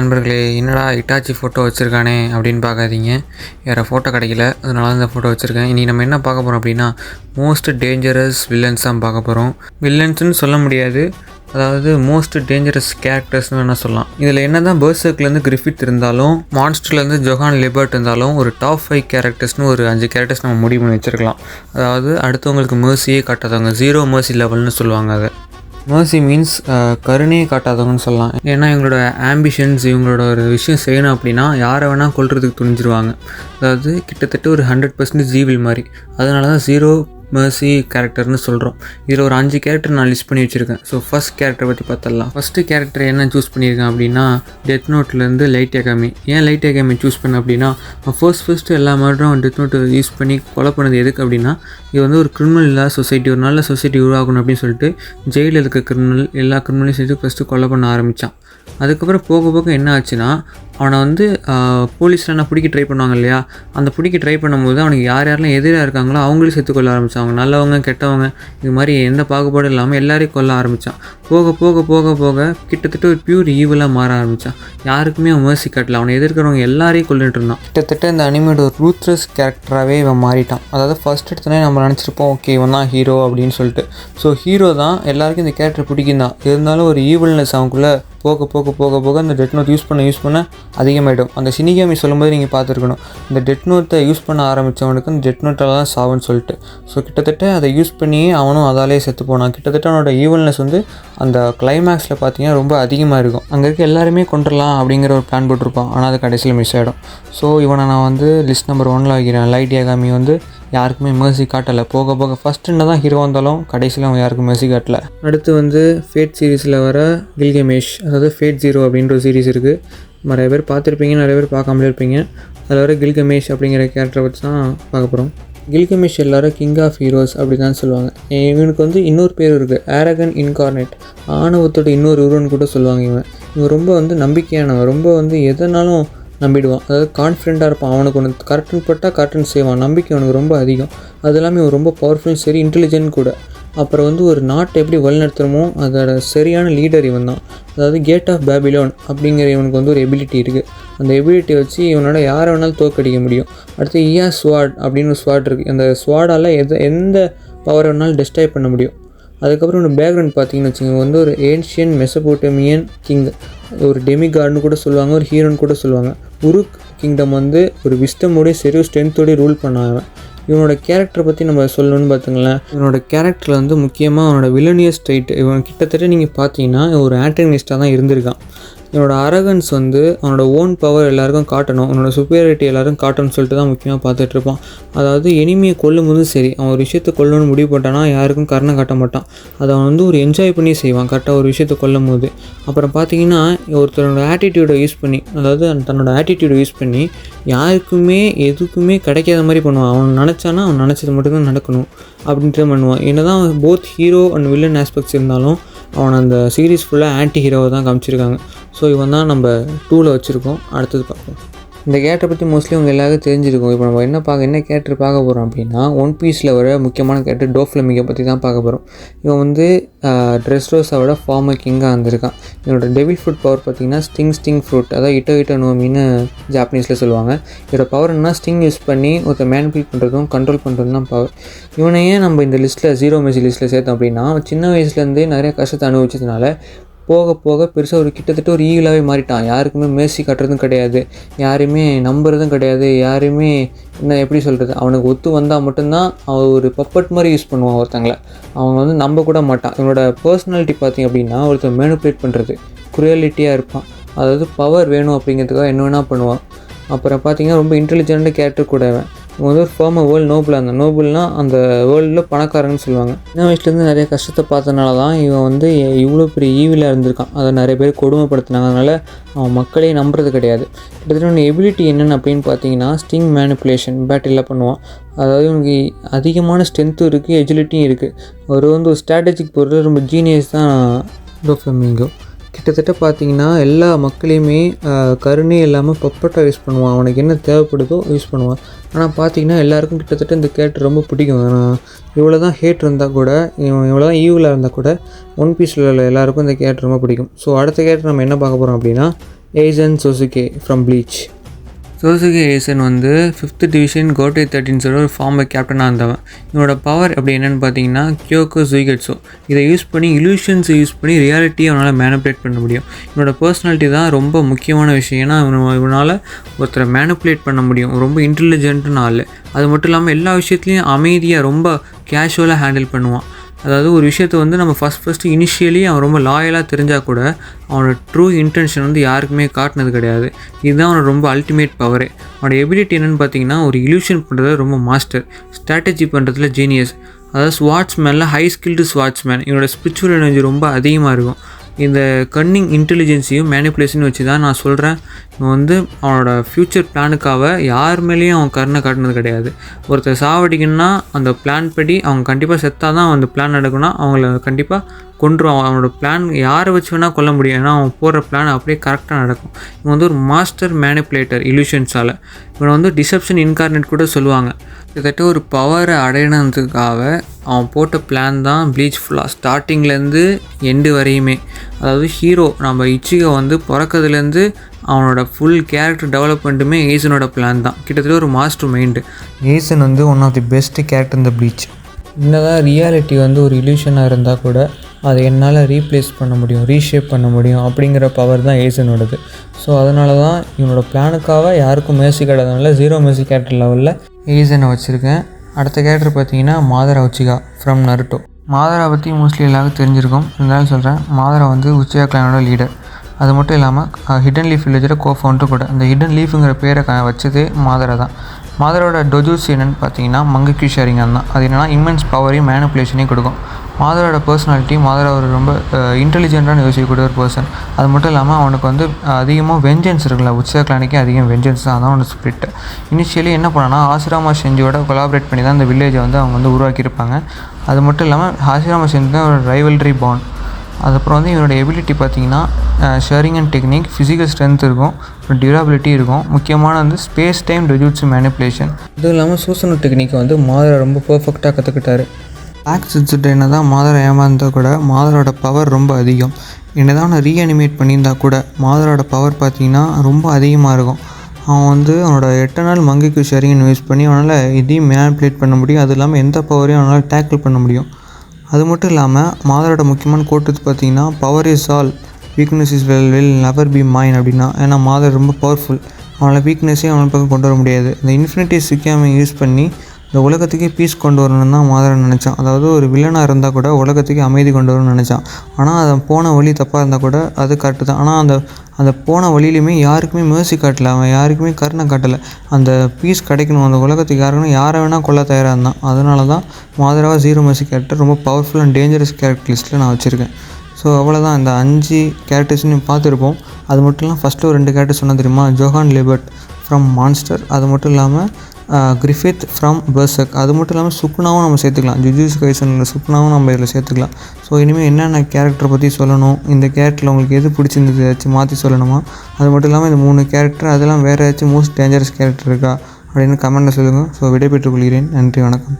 நண்பர்களே என்னடா Itachi photo வச்சுருக்கானே அப்படின்னு பார்க்காதீங்க. வேறு ஃபோட்டோ கிடைக்கல அதனால தான் இந்த ஃபோட்டோ வச்சுருக்கேன். இன்றைக்கி நம்ம என்ன பார்க்க போகிறோம் அப்படின்னா மோஸ்ட் டேஞ்சரஸ் வில்லன்ஸ் தான் பார்க்க போகிறோம் வில்லன்ஸ்னு சொல்ல முடியாது. அதாவது மோஸ்ட் டேஞ்சரஸ் கேரக்டர்ஸ்னு வேணால் சொல்லலாம். இதில் என்ன தான் பேர்சர்க்லேருந்து கிரிஃபித் இருந்தாலும் மான்ஸ்டர்லேருந்து ஜொஹான் லிபர்ட் இருந்தாலும் ஒரு டாப் ஃபைவ் கேரக்டர்ஸ்னு ஒரு அஞ்சு கேரக்டர்ஸ் நம்ம முடிவு பண்ணி வச்சுருக்கலாம். அதாவது அடுத்தவங்களுக்கு மேர்சியே காட்டாதவங்க ஜீரோ மேர்சி லெவல்னு சொல்லுவாங்க அதை. மர்சி மீன்ஸ் uh, கருணையை காட்டாதவங்கன்னு சொல்லலாம். ஏன்னா இவங்களோட ஆம்பிஷன்ஸ் இவங்களோட ஒரு விஷயம் செய்யணும் அப்படின்னா யாரை வேணால் கொள்றதுக்கு துணிஞ்சிருவாங்க. அதாவது கிட்டத்தட்ட ஒரு ஹண்ட்ரட் பர்சன்டேஜ் ஜீவில் மாதிரி அதனால தான் ஜீரோ மெர்சி கேரக்டர்னு சொல்கிறோம் இதில் ஒரு அஞ்சு கேரக்டர் நான் லிஸ்ட் பண்ணி வச்சுருக்கேன். ஸோ ஃபஸ்ட் கேரக்டர் பற்றி பார்த்துடலாம் ஃபஸ்ட்டு கேரக்டர் என்ன சூஸ் பண்ணியிருக்கேன் அப்படின்னா டெத் நோட்லேருந்து லைட் அகாமி ஏன் லைட் அகாமி சூஸ் பண்ண அப்படின்னா ஃபர்ஸ்ட் ஃபர்ஸ்ட்டு எல்லா மர்டரும் டெத் நோட்டு யூஸ் பண்ணி கொலை பண்ணது எதுக்கு அப்படின்னா இது வந்து ஒரு கிரிமினல் இல்லாத சொசைட்டி ஒரு நல்ல சொசைட்டி உருவாகணும் அப்படின்னு சொல்லிட்டு ஜெயிலில் இருக்க கிரிமினல் எல்லா கிரிமினலையும் சேர்த்து ஃபஸ்ட்டு கொலை பண்ண ஆரம்பித்தான் அதுக்கப்புறம் போக போக என்ன ஆச்சுன்னா அவனை வந்து போலீஸ்லாம் பிடிக்க ட்ரை பண்ணுவாங்க இல்லையா? அந்த பிடிக்க ட்ரை பண்ணும்போது அவனுக்கு யார் யாரெல்லாம் எதிராக இருக்காங்களோ அவங்களும் செத்து கொள்ள ஆரம்பித்தாங்க நல்லவங்க கெட்டவங்க இது மாதிரி எந்த பாகுபாடும் இல்லாமல் எல்லாரையும் கொல்ல ஆரம்பித்தான் போக போக போக போக கிட்டத்தட்ட ஒரு பியூர் ஈவலாக மாற ஆரம்பித்தான் யாருக்குமே அவன் மேர்சி காட்டல. அவனை எதிர்க்கிறவங்க எல்லாரையும் கொல்லிட்டு இருந்தான். கிட்டத்தட்ட இந்த அனிமேட் ஒரு ரூத்ரஸ் கேரக்டராகவே இவன் மாறிட்டான். அதாவது ஃபர்ஸ்ட் எடுத்தோடனே நம்ம நினச்சிருப்போம் ஓகே இவன் தான் ஹீரோ அப்படின்னு சொல்லிட்டு. ஸோ ஹீரோ தான் எல்லாருக்கும் இந்த கேரக்டர் பிடிக்கும் தான் இருந்தாலும் ஒரு ஈவல்னஸ் அவனுக்குள்ளே போக போக போக போக அந்த டெட் நோட் யூஸ் பண்ண யூஸ் பண்ண அதிகமாகிடும் அந்த சினிகாமி சொல்லும்போது நீங்கள் பார்த்துருக்கணும். இந்த டெட் நோட்டை யூஸ் பண்ண ஆரம்பித்தவனுக்கு அந்த டெட் நோட்டால் தான் சாவுன்னு சொல்லிட்டு. ஸோ கிட்டத்தட்ட அதை யூஸ் பண்ணியே அவனும் அதாலே செத்து போனான். கிட்டத்தட்ட அவனோட ஈவல்னஸ் வந்து அந்த கிளைமேக்ஸில் பார்த்தீங்கன்னா ரொம்ப அதிகமாக இருக்கும் அங்கே இருக்க எல்லாருமே கொண்டுடலாம் அப்படிங்கிற ஒரு பிளான் போட்டிருப்பான். ஆனால் அது கடைசியில் மிஸ் ஆகிடும் ஸோ இவனை நான் வந்து லிஸ்ட் நம்பர் ஒனில் வைக்கிறேன். லைட் ஏகாமி வந்து யாருக்குமே மேர்சி காட்டலை. போக போக ஃபஸ்ட்டுன்னு தான் ஹீரோ வந்தாலும் கடைசியில் அவன் யாருக்கும் மேர்சி காட்டல. அடுத்து வந்து ஃபேட் சீரீஸில் வர கில்கமேஷ் அதாவது ஃபேட் ஜீரோ அப்படின்ற ஒரு சீரிஸ் இருக்குது நிறைய பேர் பார்த்துருப்பீங்க நிறைய பேர் பார்க்காமலே இருப்பீங்க. அதில் வர கில்கமேஷ் அப்படிங்கிற கேரக்டரை வச்சு தான் பார்க்க போகிறோம் கில்கமேஷ் எல்லாரும் கிங் ஆஃப் ஹீரோஸ் அப்படி தான் சொல்லுவாங்க இவனுக்கு வந்து இன்னொரு பேர் இருக்குது ஆரகன் இன்கார்னேட் ஆணவத்தோட இன்னொரு உருவன்னு கூட சொல்லுவாங்க இவன். இவன் ரொம்ப வந்து நம்பிக்கையானவன் ரொம்ப வந்து எதனாலும் நம்பிடுவான். அதாவது கான்ஃபிடெண்ட்டாக இருப்பான் அவனுக்கு ஒன்று கரெக்டுன்னு பட்டால் கரெக்டுன்னு செய்வான். நம்பிக்கை அவனுக்கு ரொம்ப அதிகம். அது இல்லாமல் இவன் ரொம்ப பவர்ஃபுல் சரி இன்டெலிஜென்ட் கூட. அப்புறம் வந்து ஒரு நாட்டை எப்படி வழிநடத்துகிறோமோ அதோட சரியான லீடர் இவன் தான் அதாவது கேட் ஆஃப் பேபிலோன் அப்படிங்கிற இவனுக்கு வந்து ஒரு எபிலிட்டி இருக்குது அந்த எபிலிட்டி வச்சு இவனோட யாரை வேணாலும் தோக்கடிக்க முடியும். அடுத்து இயா ஸ்வாட் அப்படின்னு ஒரு ஸ்வாட் இருக்குது அந்த ஸ்வாடால் எது எந்த பவரை வேணாலும் டெஸ்ட்ராய் பண்ண முடியும். அதுக்கப்புறம் ஒரு பேக்ரவுண்ட் பார்த்தீங்கன்னு வச்சுக்கோங்க. வந்து ஒரு ஏன்ஷியன் மெசபோட்டமியன் கிங் ஒரு டெமிகார்டுன்னு கூட சொல்லுவாங்க ஒரு ஹீரோன்னு கூட சொல்லுவாங்க. உருக் கிங்டம் வந்து ஒரு விஸ்டமோடய சரி ஸ்ட்ரென்த்தோடய ரூல் பண்ணாங்க இவனோட கேரக்டரை பற்றி நம்ம சொல்லணும்னு பார்த்துங்களேன். இவனோட கேரக்டரில் வந்து முக்கியமாக அவனோட வில்லனியஸ் டைட் இவன் கிட்டத்தட்ட நீங்கள் பார்த்தீங்கன்னா ஒரு ஆண்டனிஸ்டாக தான் இருந்திருக்கான். இவனோட அரகன்ஸ் வந்து அவனோட ஓன் பவர் எல்லாருக்கும் காட்டணும் அவனோட சுப்பீரியாரிட்டி எல்லாரும் காட்டணும்னு சொல்லிட்டு தான் முக்கியமாக பார்த்துட்டு இருப்பான். அதாவது எனிமையை கொல்லும் போதும் சரி அவன் ஒரு விஷயத்தை கொல்லணும்னு முடிவு போட்டானா யாருக்கும் கருணை காட்ட மாட்டான். அதை அவன் வந்து ஒரு என்ஜாய் பண்ணி செய்வான் கரெக்டாக ஒரு விஷயத்தை கொல்லும் போது. அப்புறம் பார்த்தீங்கன்னா ஒருத்தரோட ஆட்டிடியூடை யூஸ் பண்ணி அதாவது தன்னோட ஆட்டிடியூடை யூஸ் பண்ணி யாருக்குமே எதுக்குமே கிடைக்காத மாதிரி பண்ணுவான். அவன் நினச்சானா அவன் நினச்சது மட்டும்தான் நடக்கணும் அப்படின்ட்டு பண்ணுவான். என்ன தான் both hero and villain aspects இருந்தாலும் அவன் அந்த சீரீஸ் ஃபுல்லாக ஆன்டி ஹீரோவை தான் காமிச்சிருக்காங்க. ஸோ இவன் தான் நம்ம டூவில் வச்சுருக்கோம். அடுத்தது பார்ப்போம். இந்த கேரக்டரை பற்றி மோஸ்ட்லி உங்கள் எல்லாருக்கும் தெரிஞ்சிருக்கும். இப்போ நம்ம என்ன பார்க்க என்ன கேரக்டர் பார்க்க போகிறோம் அப்படின்னா ஒன் பீஸில் வர முக்கியமான கேரக்டர் டோஃப்ளமிங்கை பற்றி தான் பார்க்க போகிறோம் இவன் வந்து ட்ரெஸ் ரோஸாவோட ஃபார்மர் கிங்காக வந்திருக்கான் இவனோட டெவில் ஃப்ரூட் பவர் பார்த்தீங்கன்னா ஸ்டிங் ஸ்டிங் ஃப்ரூட் அதாவது இட்டோ இட்டோ நோமின்னு ஜாப்பனீஸில் சொல்லுவாங்க. இதோட பவர் என்ன ஸ்டிங் யூஸ் பண்ணி ஒருத்தர் மேனிபுலேட் பண்ணுறதும் கண்ட்ரோல் பண்ணுறதும் தான் பவர் இவனையே நம்ம இந்த லிஸ்ட்டில் ஜீரோ மெசி லிஸ்ட்டில் சேர்த்தோம் அப்படின்னா சின்ன வயசுலேருந்தே நிறைய கஷ்டத்தை அனுபவிச்சதுனால போக போக பெருசாக ஒரு கிட்டத்தட்ட ஒரு ஈகிலாகவே மாறிட்டான். யாருக்குமே மேசி காட்டுறதும் கிடையாது. யாரையுமே நம்புறதும் கிடையாது. யாரையுமே என்ன எப்படி சொல்கிறது அவனுக்கு ஒத்து வந்தால் மட்டும்தான் அவன் ஒரு பப்பட் மாதிரி யூஸ் பண்ணுவான் ஒருத்தங்களை. அவங்க வந்து நம்ப கூட மாட்டான். இவனோட பர்சனாலிட்டி பார்த்திங்க அப்படின்னா ஒருத்தர் மேனுப்புலேட் பண்ணுறது குரியாலிட்டியாக இருப்பான். அதாவது பவர் வேணும் அப்படிங்கிறதுக்காக என்ன வேணால் பண்ணுவான். அப்புறம் பார்த்திங்கன்னா ரொம்ப இன்டெலிஜென்ட்டாக கேரக்டர் கூட அவன் வந்து ஒரு ஃபார்மர் வேர்ல்டு நோபலாக இருந்தான் நோபல்னால் அந்த வேர்ல்டில் பணக்காரன்னு சொல்லுவாங்க. சின்ன வயசுலேருந்து நிறைய கஷ்டத்தை பார்த்தனால தான் இவன் வந்து இவ்வளோ பெரிய ஈவிலாக இருந்திருக்கான். அதை நிறைய பேர் கொடுமைப்படுத்தினாங்க. அதனால் அவன் மக்களே நம்புறது கிடையாது. கிட்டத்தட்ட எபிலிட்டி என்னென்னு அப்படின்னு பார்த்தீங்கன்னா ஸ்டிங் மேனிப்புலேஷன் பேட்டிலாம் பண்ணுவான். அதாவது இவனுக்கு அதிகமான ஸ்ட்ரென்த்தும் இருக்குது எஜிலிட்டியும் இருக்குது அவர் வந்து ஒரு ஸ்ட்ராட்டஜிக் பொருள் ரொம்ப ஜீனியஸ் தான் டோஃப்ளமிங்கோ கிட்டத்தட்ட பார்த்தீங்கன்னா எல்லா மக்களையுமே கருணே கருணை இல்லாமல் பப்பட்டாக யூஸ் பண்ணுவான். அவனுக்கு என்ன தேவைப்படுதோ யூஸ் பண்ணுவான். ஆனால் பார்த்தீங்கன்னா எல்லாருக்கும் கிட்டத்தட்ட இந்த கேரக்டர் ரொம்ப பிடிக்கும். ஆனால் இவ்வளோ தான் ஹேட் இருந்தால் கூட இவன் இவ்வளோ தான் ஈவிலாக இருந்தால் கூட ஒன் பீஸில் உள்ள எல்லாருக்கும் இந்த கேரக்டர் ரொம்ப பிடிக்கும். ஸோ அடுத்த கேரக்டர் நம்ம என்ன பார்க்க போகிறோம் அப்படின்னா Aizen Sosuke from Bleach Sosuke Aizen வந்து ஃபிஃப்த் டிவிஷன் கோட்டை தேர்ட்டின்ஸோட ஒரு ஃபார்மர் கேப்டனாக இருந்தவன் இவனோட பவர் அப்படி என்னென்னு பார்த்தீங்கன்னா கியோக்கோ ஜுய்கட்ஸோ இதை யூஸ் பண்ணி இலூஷன்ஸை யூஸ் பண்ணி ரியாலிட்டியை அவனால் மேனிப்புலேட் பண்ண முடியும். இவனோட பர்சனாலிட்டி தான் ரொம்ப முக்கியமான விஷயம். ஏன்னா இவன் இவனால் ஒருத்தரை மேனிப்புலேட் பண்ண முடியும். ரொம்ப இன்டெலிஜென்ட்னு ஆள். அது மட்டும் இல்லாமல் எல்லா விஷயத்துலையும் அமைதியாக ரொம்ப கேஷுவலாக ஹேண்டில் பண்ணுவான். அதாவது ஒரு விஷயத்தை வந்து நம்ம ஃபஸ்ட் ஃபஸ்ட்டு இனிஷியலி அவன் ரொம்ப லாயலாக தெரிஞ்சால் கூட அவனோட ட்ரூ இன்டென்ஷன் வந்து யாருக்குமே காட்டினது கிடையாது. இதுதான் அவனோட ரொம்ப அல்டிமேட் பவரே அவனோட எபிலிட்டி என்னென்னு பார்த்தீங்கன்னா ஒரு இல்யூஷன் பண்ணுறது ரொம்ப மாஸ்டர் ஸ்ட்ராட்டஜி பண்ணுறதுல ஜீனியஸ் அதாவது ஸ்வாட்ஸ்மேனில் ஹை ஸ்கில்டு ஸ்வாட்ஸ்மேன் இவனோட ஸ்பிரிச்சுவல் எனர்ஜி ரொம்ப அதிகமாக இருக்கும். இந்த கன்னிங் இன்டெலிஜென்ஸையும் மேனிப்புலேஷன் வச்சு தான் நான் சொல்கிறேன் இவன் வந்து அவனோட ஃப்யூச்சர் பிளானுக்காக யார் மேலேயும் அவன் கருணை காட்டினது கிடையாது. ஒருத்தர் சாவடிக்கணும்னா அந்த பிளான் படி அவங்க கண்டிப்பாக செத்தாக தான் அந்த பிளான் நடக்கும்னா அவங்கள கண்டிப்பாக கொண்டுருவான் அவனோட பிளான் யாரை வச்சு வேணால் கொல்ல முடியும். ஏன்னா அவன் போடுற பிளான் அப்படியே கரெக்டாக நடக்கும். இவன் வந்து ஒரு மாஸ்டர் மேனிப்புலேட்டர் இல்யூஷன்ஸால் இவனை வந்து டிசப்ஷன் இன்கார்னேட் கூட சொல்லுவாங்க. கிட்டத்தட்ட ஒரு பவரை அடையணுன்றதுக்காக அவன் போட்ட பிளான் தான் ப்ளீச் ஃபுல்லாக ஸ்டார்டிங்லேருந்து எண்டு வரையுமே. அதாவது ஹீரோ நம்ம இச்சிகோ வந்து பிறக்கிறதுலேருந்து அவனோட ஃபுல் கேரக்டர் டெவலப்மெண்ட்டுமே ஏசனோட பிளான் தான். கிட்டத்தட்ட ஒரு மாஸ்டர் மைண்டு ஏசன் வந்து one of the best character இந்த ப்ளீச் என்னதான் ரியாலிட்டி வந்து ஒரு இல்யூஷனாக இருந்தால் கூட அதை என்னால் ரீப்ளேஸ் பண்ண முடியும் ரீஷேப் பண்ண முடியும் அப்படிங்கிற பவர் தான் ஏசனோடது ஸோ அதனால தான் இவனோட பிளானுக்காக யாருக்கும் மேசி கிடையாதனால ஜீரோ மேசி கேரக்டர் லெவலில் ஏசனை வச்சுருக்கேன். அடுத்த கேரக்டர் பார்த்தீங்கன்னா Madara Uchiha from Naruto Madara பற்றி மோஸ்ட்லி எல்லாருக்கும் தெரிஞ்சிருக்கும். இருந்தாலும் சொல்கிறேன் மாதரா வந்து உச்சிகா கிளானோட லீடர் அது மட்டும் இல்லாமல் ஹிடன் லீஃப் வில்லேஜோட கோ ஃபவுண்டர் கூட. இந்த ஹிடன் லீஃபுங்கிற பேரை வச்சதே மாதரா தான். மாதரோட டொஜூஸ் என்னென்னு பார்த்தீங்கன்னா மங்கக்கு ஷேரிங் தான். அது என்னென்னா இம்மென்ஸ் பவரையும் மேனுப்புலேஷனையும் கொடுக்கும். மாதரோட பர்சனாலிட்டி மாதரா அவர் ரொம்ப இன்டெலிஜென்ட்டான யோசிக்கக்கூடிய ஒரு பர்சன் அது மட்டும் இல்லாமல் அவனுக்கு வந்து அதிகமாக வெஞ்சன்ஸ் இருக்குல்ல உச்சா கிளானிக்கு அதிகம் வெஞ்சன்ஸ் தான் அதான் அவனோட ஸ்பிரிட் இனிஷியலி என்ன பண்ணான்னா ஆசிராமா செஞ்சியோட கொலாபரேட் பண்ணி தான் இந்த வில்லேஜை வந்து அவங்க வந்து உருவாக்கியிருப்பாங்க. அது மட்டும் இல்லாமல் ஆசிராமா செஞ்சு தான் ஒரு ரைவல்ரி பாண்ட் அதுக்கப்புறம் வந்து இவனோட எபிலிட்டி பார்த்தீங்கன்னா sharing and technique physical strength இருக்கும் டியூரபிலிட்டி இருக்கும். முக்கியமான வந்து ஸ்பேஸ் டைம் ரெஜூட்ஸ் மேனிப்புலேஷன் இதுவும் இல்லாமல் சூசனு டெக்னிக்கை வந்து மாதிரி ரொம்ப பர்ஃபெக்டாக கற்றுக்கிட்டாரு ஆக்ஸ் வச்சுட்டு என்ன தான் மாதரை ஏமாந்தால் கூட மாதரோட பவர் ரொம்ப அதிகம். என்ன தான் அவனை ரீஅனிமேட் பண்ணியிருந்தா கூட மாதரோட பவர் பார்த்தீங்கன்னா ரொம்ப அதிகமாக இருக்கும். அவன் வந்து அவனோட எட்டு நாள் மங்கைக்கு ஷேரிங்னு யூஸ் பண்ணி அவனால் இதையும் மேனிப்புலேட் பண்ண முடியும். அது இல்லாமல் எந்த பவரையும் அவனால் டேக்கிள் பண்ண முடியும். அது மட்டும் இல்லாமல் மாதரோட முக்கியமான கோட்டத்து பார்த்தீங்கன்னா power is all weakness is well will never be mine அப்படின்னா ஏன்னா மாதர் ரொம்ப பவர்ஃபுல் அவனால் வீக்னஸே அவன் பக்கம் கொண்டு வர முடியாது. இந்த இன்ஃபினிட்டி சிக்காமை யூஸ் பண்ணி இந்த உலகத்துக்கே பீஸ் கொண்டு வரணும்னு தான் மாதரன் நினச்சான். அதாவது ஒரு வில்லனாக இருந்தால் கூட உலகத்துக்கே அமைதி கொண்டு வரணும்னு நினச்சான். ஆனால் அதை போன வழி தப்பாக இருந்தால் கூட அது கரெக்டு தான். ஆனால் அந்த அந்த போன வழியிலையுமே யாருக்குமே மேர்சி காட்டலை. அவன் யாருக்குமே கருணை காட்டலை. அந்த பீஸ் கிடைக்கணும். அந்த உலகத்துக்கு யாருக்குன்னு யாரை வேணால் கொல்ல தயாராக இருந்தான். அதனால தான் மாதராவா ஜீரோ மேர்சி கேரக்டர் ரொம்ப பவர்ஃபுல் அண்ட் டேஞ்சரஸ் கேரக்டர் லிஸ்ட்டில் நான் வச்சுருக்கேன். ஸோ அவ்வளோதான் இந்த அஞ்சு கேரக்டர்ஸ்னு பார்த்துருப்போம். அது மட்டும் இல்லாமல் ஃபஸ்ட்டு ஒரு ரெண்டு கேரக்டர் சொன்ன தெரியுமா? ஜோஹான் லிபர்ட் ஃப்ரம் மான்ஸ்டர் அது மட்டும் இல்லாமல் கிரிஃபித் ஃப்ரம் பர்சக் அது மட்டும் இல்லாமல் சுப்னாவும் நம்ம சேர்த்துக்கலாம். ஜுஜூஸ் கைசனில் சுப்னாவும் நம்ம இதில் சேர்த்துக்கலாம். ஸோ இனிமேல் என்னென்ன கேரக்டர் பற்றி சொல்லணும்? இந்த கேரக்டரில் உங்களுக்கு எது பிடிச்சிருந்தது? ஏதாச்சும் மாற்றி சொல்லணுமா? அது மட்டும் இல்லாமல் இந்த மூணு கேரக்டர் அதெல்லாம் வேறு ஏதாச்சும் மோஸ்ட் டேஞ்சரஸ் கேரக்டர் இருக்கா? அப்படின்னு கமெண்ட்டில் சொல்லுங்கள் ஸோ விடைபெற்றுக் கொள்கிறேன். நன்றி வணக்கம்.